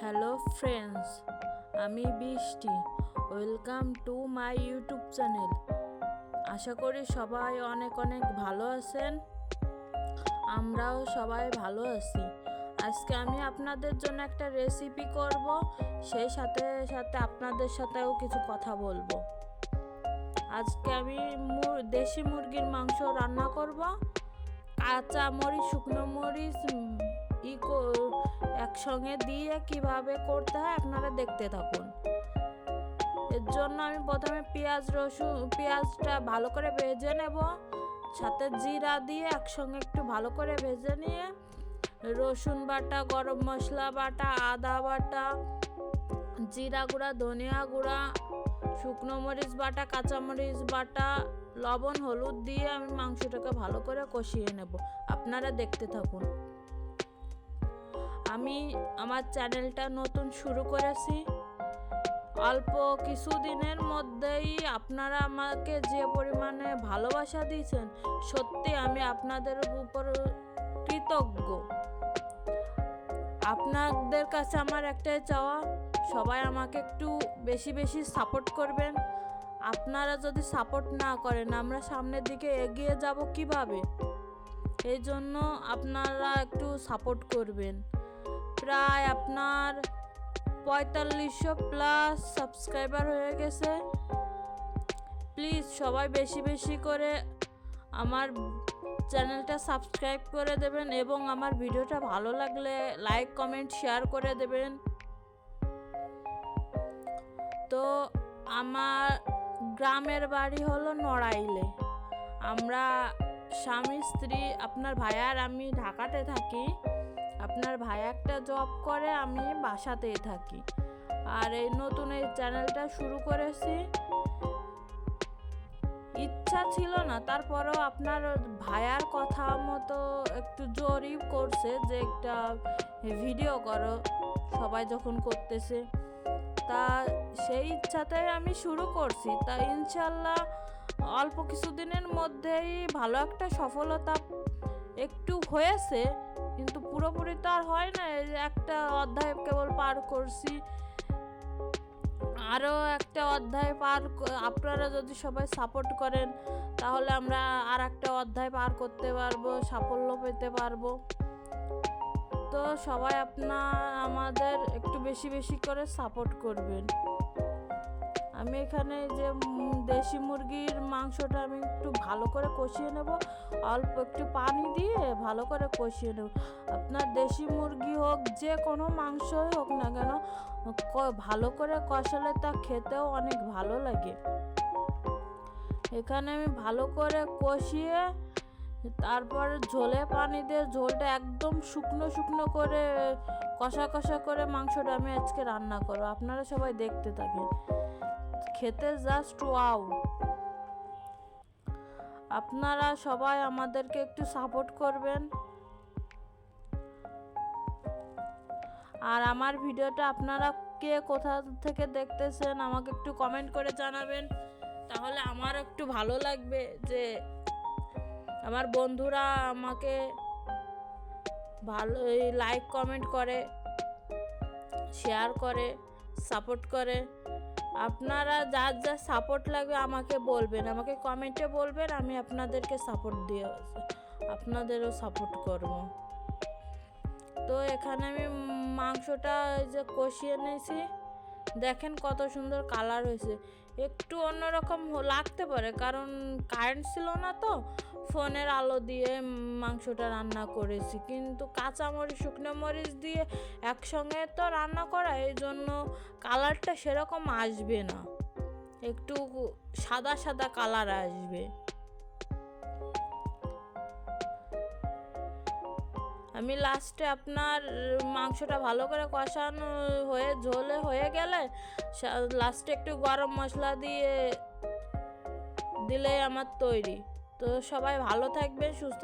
Hello friends, আমি Brishti. Welcome to my YouTube channel. আশা করি সবাই অনেক অনেক ভালো আছেন। আমরাও সবাই ভালো আছি। আজকে আমি আপনাদের জন্য একটা রেসিপি করব। সেই সাথে সাথে আপনাদের সাথেও কিছু কথা বলব। আজকে আমি দেশি মুরগির মাংস রান্না করব। কাঁচা মরিচ, শুকনো মরিচ ই একসঙ্গে দিয়ে কীভাবে করতে হয় আপনারা দেখতে থাকুন। এর জন্য আমি প্রথমে পেঁয়াজ, রসুন, পেঁয়াজটা ভালো করে ভেজে নেব। সাথে জিরা দিয়ে একসঙ্গে একটু ভালো করে ভেজে নিয়ে রসুন বাটা, গরম মশলা বাটা, আদা বাটা, জিরা গুঁড়া, ধনিয়া গুঁড়া, শুকনো মরিচ বাটা, কাঁচা মরিচ বাটা, লবণ, হলুদ দিয়ে আমি মাংসটাকে ভালো করে কষিয়ে নেব। আপনারা দেখতে থাকুন। আমি আমার চ্যানেলটা নতুন শুরু করেছি। অল্প কিছু দিনের মধ্যেই আপনারা আমাকে যে পরিমাণে ভালোবাসা দিয়েছেন, সত্যি আমি আপনাদের উপর কৃতজ্ঞ। আপনাদের কাছে আমার একটাই চাওয়া, সবাই আমাকে একটু বেশি বেশি সাপোর্ট করবেন। আপনারা যদি সাপোর্ট না করেন, আমরা সামনের দিকে এগিয়ে যাব কীভাবে? এই জন্য আপনারা একটু সাপোর্ট করবেন। প্রায় আপনার পঁয়তাল্লিশশো প্লাস সাবস্ক্রাইবার হয়ে গেছে। প্লিজ সবাই বেশি বেশি করে আমার চ্যানেলটা সাবস্ক্রাইব করে দেবেন এবং আমার ভিডিওটা ভালো লাগলে লাইক, কমেন্ট, শেয়ার করে দেবেন। তো আমার গ্রামের বাড়ি হলো নড়াইলে। আমরা স্বামী, স্ত্রী, আপনার ভাইয়ার আমি ঢাকাতে থাকি। আপনার ভাই একটা জব করে, আমি বাসাতেই থাকি। আর এই নতুন এই চ্যানেলটা শুরু করেছি। ইচ্ছা ছিল না, তারপরেও আপনার ভাইয়ার কথা মতো একটু জোরই করছে যে একটা ভিডিও করো, সবাই যখন করতেছে। তা সেই ইচ্ছাতে আমি শুরু করছি। তা ইনশাল্লাহ অল্প কিছুদিনের মধ্যেই ভালো একটা সফলতা একটু হয়েছে, কিন্তু পুরোপুরি তো আর হয় না, এই একটা অধ্যায় কেবল পার করছি। আরও একটা অধ্যায় পার আপনারা যদি সবাই সাপোর্ট করেন, তাহলে আমরা আর একটা অধ্যায় পার করতে পারব, সাফল্য পেতে পারব। তো সবাই আপনা, আমাদের একটু বেশি বেশি করে সাপোর্ট করবেন। আমি এখানে যে দেশি মুরগির মাংসটা আমি একটু ভালো করে কষিয়ে নেব। অল্প একটু পানি দিয়ে ভালো করে কষিয়ে নেব। আপনার দেশি মুরগি হোক, যে কোনো মাংসই হোক না কেন ভালো করে কষালে তা খেতেও অনেক ভালো লাগে। এখানে আমি ভালো করে কষিয়ে, তারপর ঝোলে পানি দিয়ে ঝোলটা একদম শুকনো শুকনো করে, কষা কষা করে মাংসটা আমি আজকে রান্না করব। আপনারা সবাই দেখতে থাকেন। খেতে জাস্ট ওয়াও আপনারা সবাই আমাদেরকে একটু সাপোর্ট করবেন। আর আমার ভিডিওটা আপনারা কে কোথা থেকে দেখতেছেন আমাকে একটু কমেন্ট করে জানাবেন। তাহলে আমার একটু ভালো লাগবে যে আমার বন্ধুরা আমাকে ভালো লাইক কমেন্ট করে শেয়ার করে। সাপোর্ট করে। আপনারা যার যা সাপোর্ট লাগবে আমাকে বলবেন। আমাকে কমেন্টে বলবেন, আমি আপনাদেরকে সাপোর্ট দিয়ে আপনাদেরও সাপোর্ট করব। তো এখানে আমি মাংসটা যে কষিয়ে নিয়েছি। দেখেন কত সুন্দর কালার হয়েছে। একটু অন্যরকম লাগতে পারে, কারণ কারেন্ট ছিল না তো, ফোনের আলো দিয়ে মাংসটা রান্না করেছি। কিন্তু কাঁচা মরিচ শুকনো মরিচ দিয়ে একসঙ্গে তো রান্না করা, এই জন্য কালারটা সেরকম আসবে না। একটু সাদা সাদা কালার আসবে। আমি লাস্টে আপনার মাংসটা ভালো করে কষানো হয়ে, ঝোলে হয়ে গেলে লাস্টে একটু গরম মশলা দিয়ে দিলে আমার তৈরি। তো সবাই ভালো থাকবেন, সুস্থ